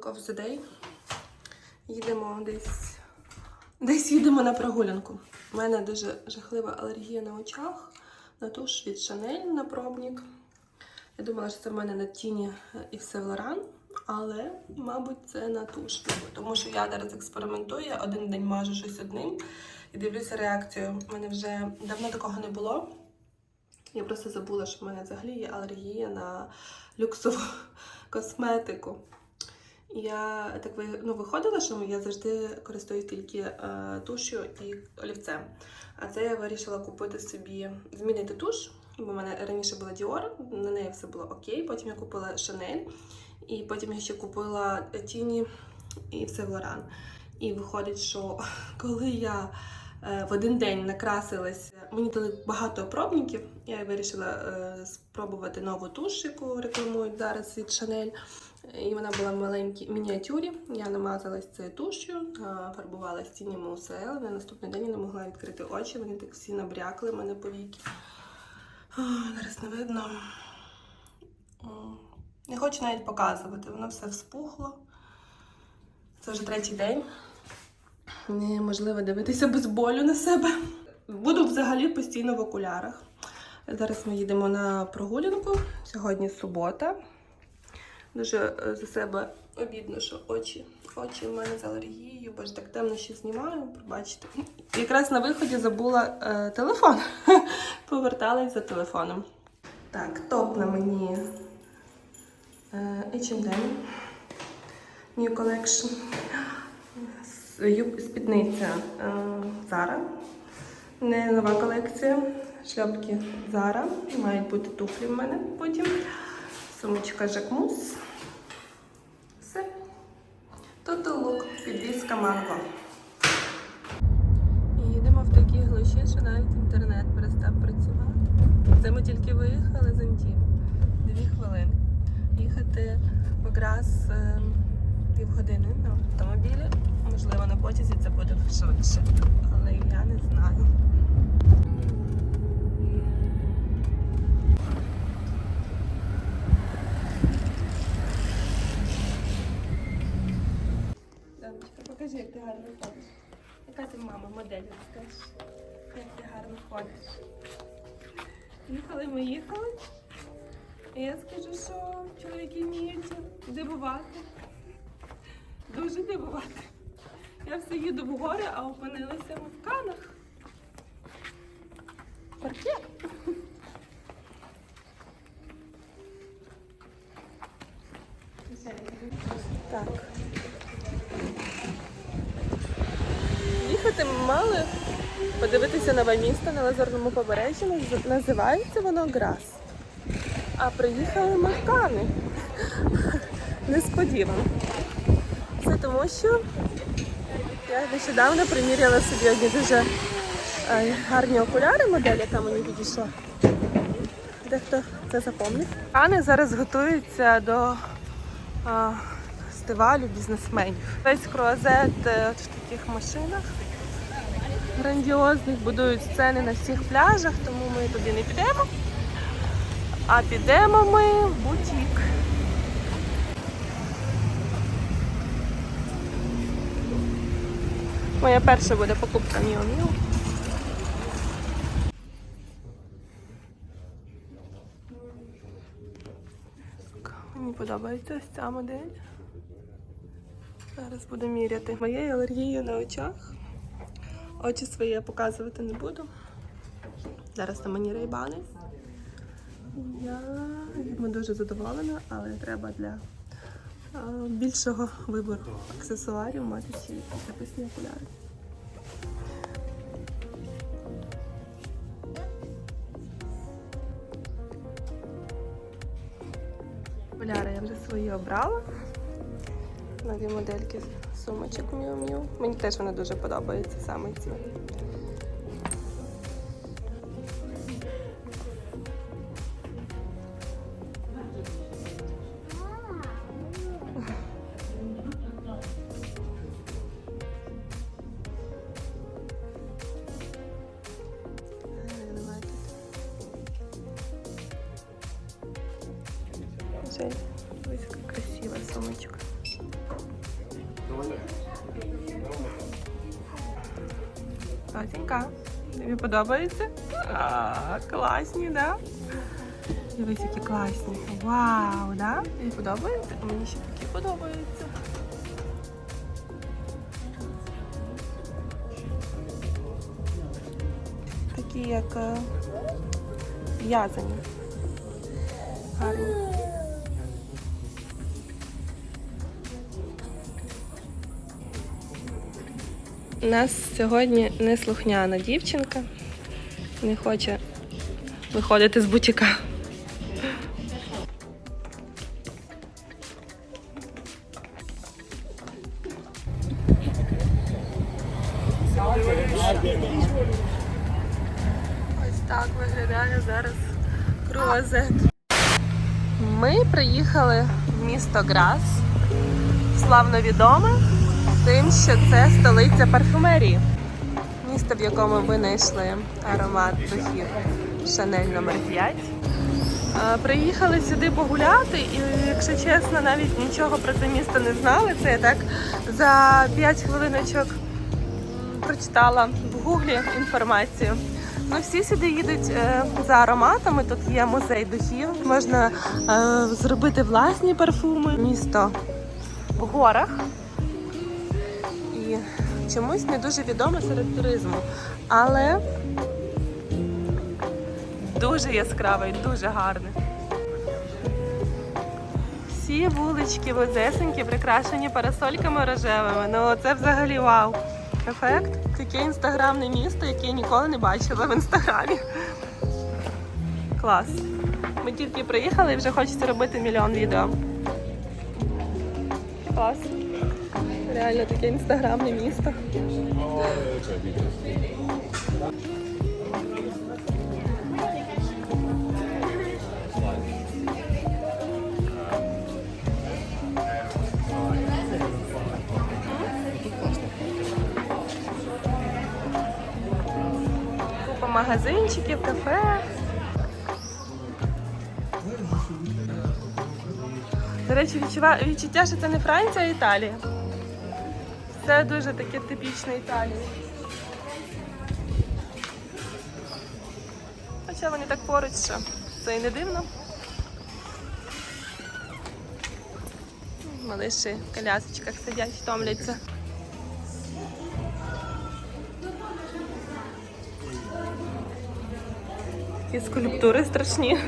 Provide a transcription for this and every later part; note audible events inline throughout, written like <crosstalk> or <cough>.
look of the day. Їдемо десь. Десь їдемо на прогулянку. У мене дуже жахлива алергія на очах, на туш від Chanel на пробник. Я думала, що це в мене на тіні і все Лоран, але, мабуть, це на туш. Тому що я зараз експериментую, я один день мажу щось одним і дивлюся реакцію. У мене вже давно такого не було. Я просто забула, що в мене взагалі є алергія на люксову <laughs> косметику. Я так ну, виходила, що я завжди користуюсь тільки е, туш'ю і олівцем. А це я вирішила купити собі, змінити туш, бо в мене раніше була Dior, на неї все було окей. Потім я купила Chanel, і потім я ще купила Тіні і все Лоран. І виходить, що <laughs> коли я в один день накрасилась, мені дали багато пробників. Я вирішила е, спробувати нову туш, яку рекламують зараз від Chanel. І вона була в маленькій мініатюрі. Я намазалась цією туш'ю, а, фарбувалась тінями УСЛ. На наступний день я не могла відкрити очі, вони так всі набрякли мене повіки. Зараз не видно. Не хочу навіть показувати, воно все вспухло. Це вже третій день. Неможливо дивитися без болю на себе. Буду взагалі постійно в окулярах. Зараз ми їдемо на прогулянку. Сьогодні субота. Дуже е, за себе обідно, що очі, очі в мене з алергією, бо ж так темно ще знімаю, пробачте. Якраз на виході забула е, телефон. <laughs> Поверталась за телефоном. Так, топ на мені H&M New Collection. Спідниця е, Zara. Не нова колекція. Шльопки Zara. Мають бути туфлі в мене потім. Сумочка Жакмус. Все. Total look. Підвізка манго. Їдемо в такі глуші, що навіть інтернет перестав працювати. Це ми тільки виїхали з Антів. Дві хвилини. Їхати якраз е, півгодини на автомобілі. Можливо, на потязі це буде швидше. Але я не знаю. Покажи, як ти гарно ходиш. Яка ти мама, модель, розкажеш, як ти гарно ходиш. Їхали ми їхали. І я скажу, що чоловіки вміють дивувати. Дуже дивувати. Я все їду в гори, а опинилася ми в канах. Паркет. Так. Їхати ми мали подивитися нове місто на Лазурному побережжі. Називається воно Грас. А приїхали ми в Кани. <laughs> Несподівано. Це тому, що я нещодавно приміряла собі одні дуже е, гарні окуляри, модель, яка мені підійшла. Дехто це запомнив. Кани зараз готуються до а, фестивалю бізнесменів. Весь круазет е, от в таких машинах грандіозних, будують сцени на всіх пляжах, тому ми туди не підемо. А підемо ми в бутік. Моя перша буде покупка Міо Міо. Мені подобається ця модель. Зараз буду міряти. Моєю алергією на очах. Очі свої я показувати не буду. Зараз на мені рейбани. Я ними дуже задоволена, але треба для більшого вибору аксесуарів мати ці записні окуляри. Окуляри я вже свої обрала. Нові модельки сумочок Miu Miu. Мені теж вони дуже подобаються саме ці. Тотенька, тобі подобається? А, класні, да? Дивись, які класні. Вау, да? Тобі подобається? Мені ще такі подобаються. Такі як е, в'язані. Гарні. У нас сьогодні неслухняна дівчинка, не хоче виходити з бутіка. Ось так виглядає зараз круазет. Ми приїхали в місто Грас, славно відоме тим, що це столиця парфумерії. Місто, в якому ви знайшли аромат духів Шанель номер 5. Е, Приїхали сюди погуляти, і, якщо чесно, навіть нічого про це місто не знали. Це я так за 5 хвилиночок прочитала в гуглі інформацію. Ну, всі сюди їдуть е, за ароматами. Тут є музей духів, можна е, зробити власні парфуми. Місто в горах чомусь не дуже відоме серед туризму. Але дуже яскраве і дуже гарне. Всі вулички вузесенькі, прикрашені парасольками рожевими. Ну це взагалі вау. Ефект. Таке інстаграмне місто, яке я ніколи не бачила в інстаграмі. Клас. Ми тільки приїхали і вже хочеться робити мільйон відео. Клас. Реально таке інстаграмне місто. Купа магазинчиків, кафе. До речі, відчуття, що це не Франція, а Італія. Це дуже таке типічне Італія. Хоча вони так поруч, що це і не дивно. Малиші в колясочках сидять, втомляться. Такі скульптури страшні.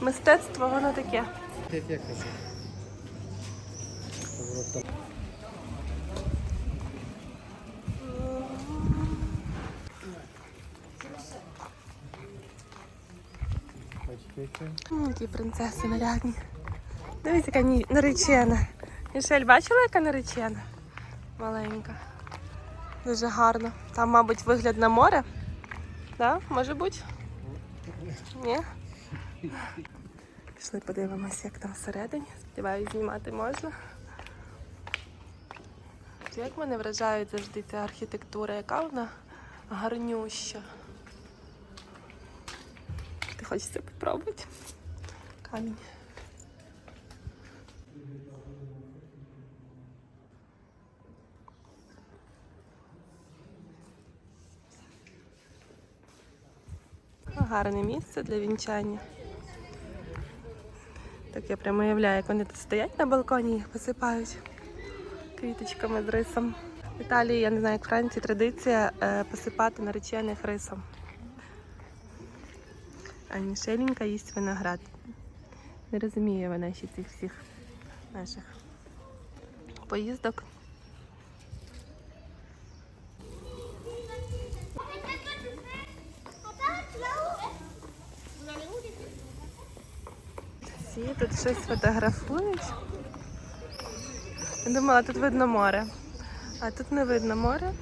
Мистецтво воно таке. Як я кажу. Поворот там. М, принцеси нарядні. Дивись, яка ні- наречена. Мішель, бачила, яка наречена? Маленька. Дуже гарно. Там, мабуть, вигляд на море. Да? Може бути? Ні? Пішли подивимося, як там всередині. Сподіваюсь, знімати можна. Як мене вражають завжди ця архітектура, яка вона гарнюща. Ти хочеш це попробувати? Камінь. Гарне місце для вінчання. Так я прямо уявляю, як вони тут стоять на балконі, їх посипають квіточками з рисом. В Італії, я не знаю, як Франції, традиція е, посипати наречених рисом. А Мішеленька їсть виноград. Не розуміє вона ще цих всіх наших поїздок. Всі тут щось фотографують. Думала, тут видно море. А тут не видно море.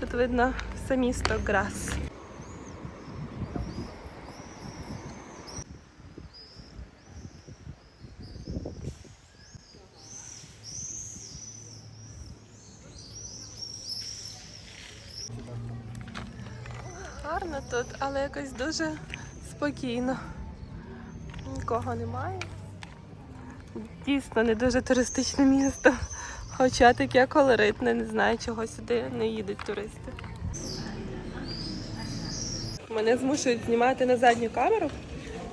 Тут видно все місто Грас. Гарно тут, але якось дуже спокійно. Нікого немає. Дійсно, не дуже туристичне місто. Хоча таке колоритне, не знаю, чого сюди не їдуть туристи. Мене змушують знімати на задню камеру.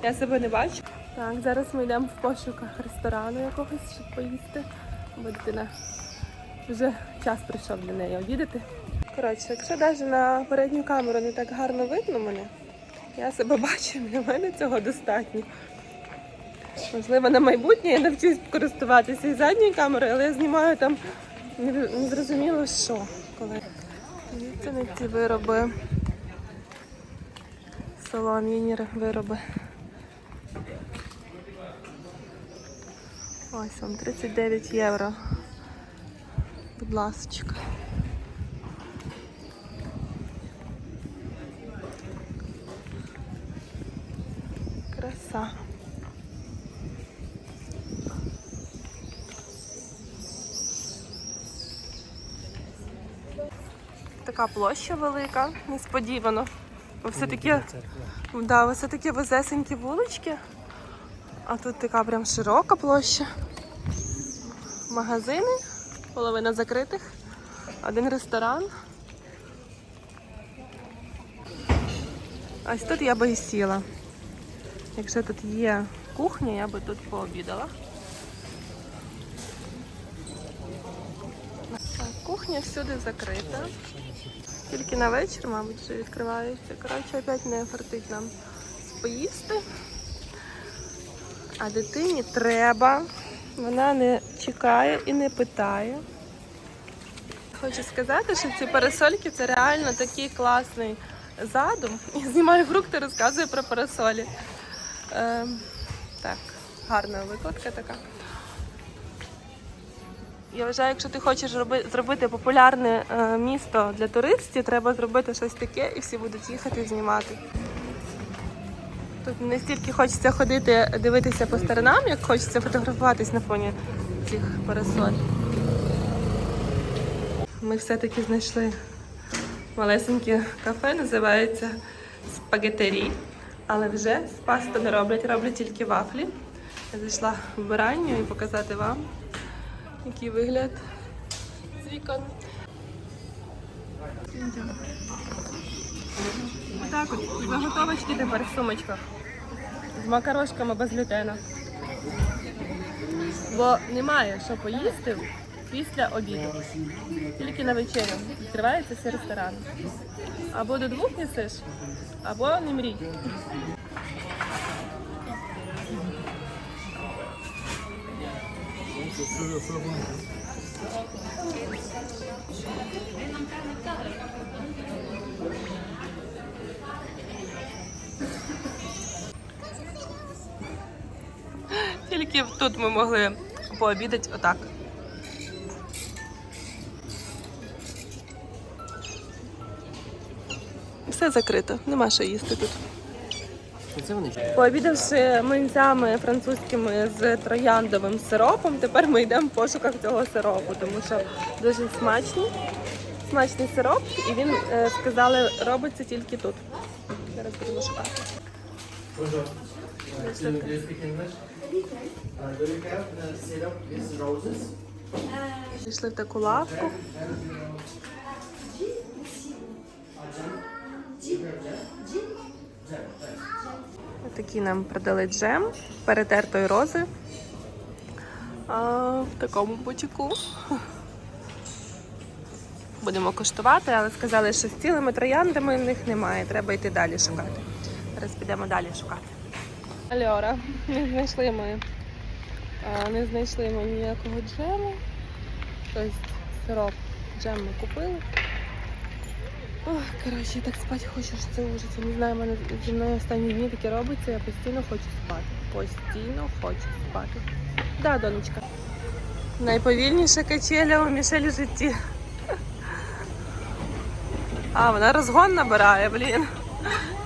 Я себе не бачу. Так, зараз ми йдемо в пошуках ресторану якогось, щоб поїсти. Бо дитина вже час прийшов для неї обідати. Коротше, якщо навіть на передню камеру не так гарно видно мене, я себе бачу, для мене цього достатньо. Можливо, на майбутнє я навчусь користуватися і задньою камерою, але я знімаю там не, не зрозуміло що. Коли. Це не ці вироби. Солом'яні вироби. Ось вам 39 євро. Будь ласочка. Краса. Така площа велика, несподівано. Все таки, да, все такі везесенькі вулички. А тут така прям широка площа. Магазини, половина закритих, один ресторан. Ось тут я би і сіла. Якщо тут є кухня, я би тут пообідала. Кухня всюди закрита. Тільки на вечір, мабуть, вже відкривається. Коротше, опять не фартить нам поїсти. А дитині треба. Вона не чекає і не питає. Хочу сказати, що ці парасольки це реально такий класний задум. <laughs> Я знімаю фрукти, розказую про парасолі. Ем, так, гарна викладка така. Я вважаю, якщо ти хочеш роби- зробити популярне е, місто для туристів, треба зробити щось таке і всі будуть їхати знімати. Тут не стільки хочеться ходити, дивитися по сторонам, як хочеться фотографуватись на фоні цих парасоль. Ми все-таки знайшли малесеньке кафе, називається Спагетері. Але вже з пасти не роблять, роблять тільки вафлі. Я зайшла в вбиранню і показати вам, який вигляд з вікон. Отак от, заготовочки тепер в сумочках. З макарошками без глютена. Бо немає що поїсти після обіду. Тільки на вечерю відкривається всі ресторани. Або до двох несеш, або не мрій. Тільки тут ми могли пообідати отак. Все закрито, нема що їсти тут. Пообідавши млинцями французькими з трояндовим сиропом, тепер ми йдемо в пошуках цього сиропу, тому що дуже смачний, смачний сироп, і він е, сказали, робиться тільки тут. Зараз будемо шукати. Пішли в таку лавку. Такі нам продали джем перетертої рози. А, в такому бутіку. Будемо коштувати, але сказали, що з цілими трояндами в них немає. Треба йти далі шукати. Зараз підемо далі шукати. Альора, не знайшли ми. Не знайшли ми ніякого джему. Тобто сироп джем ми купили. Ох, коротше, я так спати хочу, що це ужас. Я не знаю, в мене зі мною останні дні таке робиться, я постійно хочу спати. Постійно хочу спати. Да, донечка. Найповільніша качеля у Мішелі житті. А, вона розгон набирає, блін.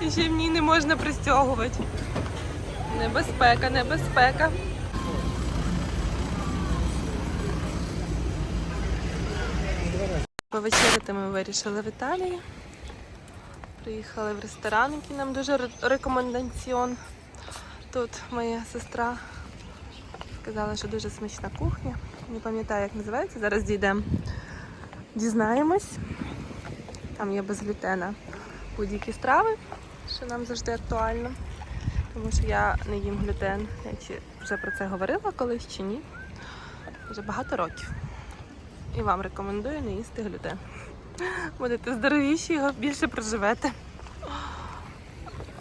І ще в ній не можна пристягувати. Небезпека, небезпека. Повечеряти ми вирішили в Італії. Приїхали в ресторан, який нам дуже рекомендаціон. Тут моя сестра сказала, що дуже смачна кухня. Не пам'ятаю, як називається. Зараз дійдемо. Дізнаємось. Там є без глютена будь-які страви, що нам завжди актуально. Тому що я не їм глютен. Я чи вже про це говорила колись чи ні. Вже багато років. І вам рекомендую не їсти глютен. Будете здоровіші, його більше проживете.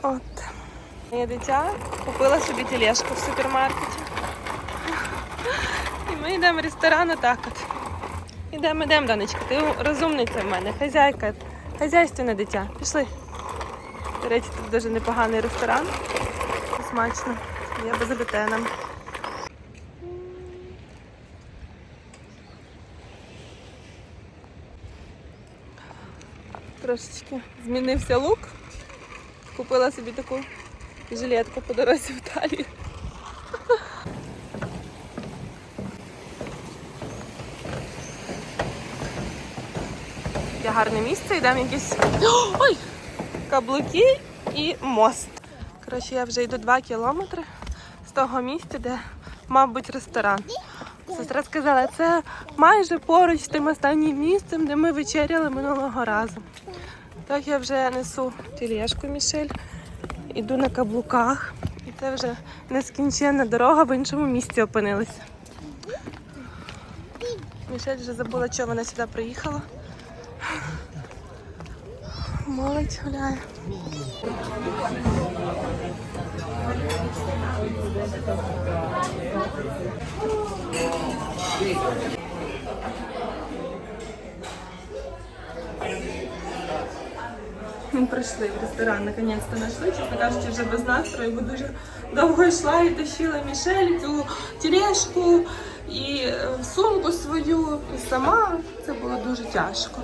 От. Моє дитя купила собі тележку в супермаркеті. І ми йдемо в ресторан отак от. Ідемо, йдемо, Данечка. Ти розумниця в мене, хазяйка, хазяйственне дитя. Пішли. До речі, тут дуже непоганий ресторан. Смачно. Я без глютена. Трошечки змінився лук. Купила собі таку жилетку по дорозі в Італію. Таке гарне місце, йдемо якісь. <gasps> Ой! Каблуки і мост. Коротше, я вже йду 2 кілометри з того місця, де мав бути ресторан. Сестра сказала, це майже поруч з тим останнім місцем, де ми вечеряли минулого разу. Так я вже несу тележку Мішель, іду на каблуках. І це вже нескінченна дорога в іншому місці опинилася. Мішель вже забула, чого вона сюди приїхала. Молодь гуляє. Ми прийшли в ресторан, наконець-то знайшли. Чесно кажучи, вже без настрою, бо дуже довго йшла і тащила Мішель цю тележку і е, сумку свою, і сама. Це було дуже тяжко.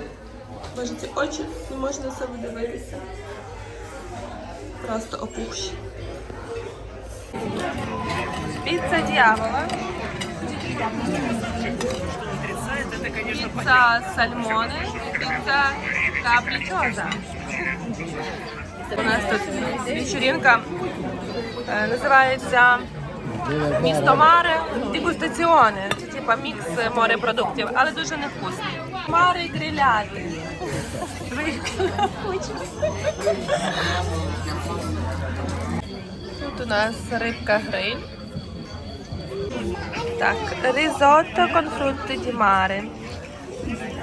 Боже, ці очі не можна себе дивитися. Просто опухші. Піца дьявола. Піца сальмони, піца капричоза. У нас тут вечеринка е, називається Місто Маре дегустаціони. Це типа мікс морепродуктів, але дуже невкусний. Маре гриляти. Тут у нас рибка гриль. Так, ризотто con frutti di mare.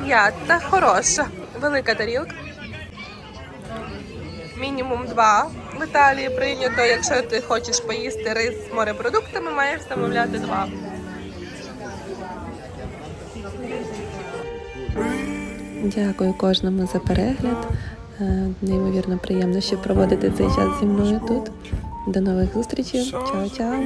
Ята хороша. Велика тарілка. Мінімум два. В Італії прийнято, якщо ти хочеш поїсти рис з морепродуктами, маєш замовляти два. Дякую кожному за перегляд. Е, Неймовірно приємно, що проводити цей час зі мною тут. До нових зустрічей. Чао-чао.